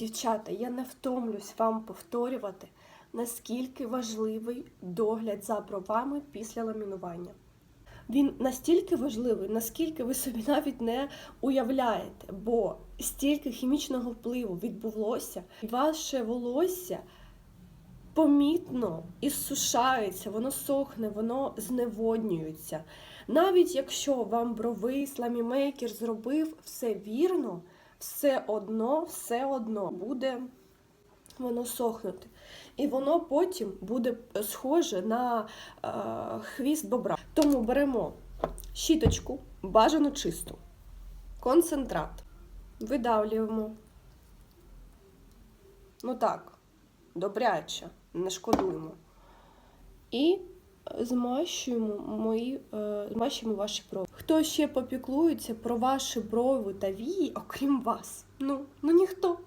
Дівчата, я не втомлюсь вам повторювати, наскільки важливий догляд за бровами після ламінування. Він настільки важливий, наскільки ви собі навіть не уявляєте, бо стільки хімічного впливу відбулося, і ваше волосся помітно іссушається, воно сохне, воно зневоднюється. Навіть якщо вам бровий сламімейкер зробив все вірно, все одно, все одно буде воно сохнути. І воно потім буде схоже на е, хвіст бобра. Тому беремо щіточку, бажано чисту, концентрат, видавлюємо. Ну так, добряче, не шкодуємо. І змащуємо мої, е, змащуємо ваші брови. Хто ще попіклується про ваші брови та вії, окрім вас? Ну, ну ніхто.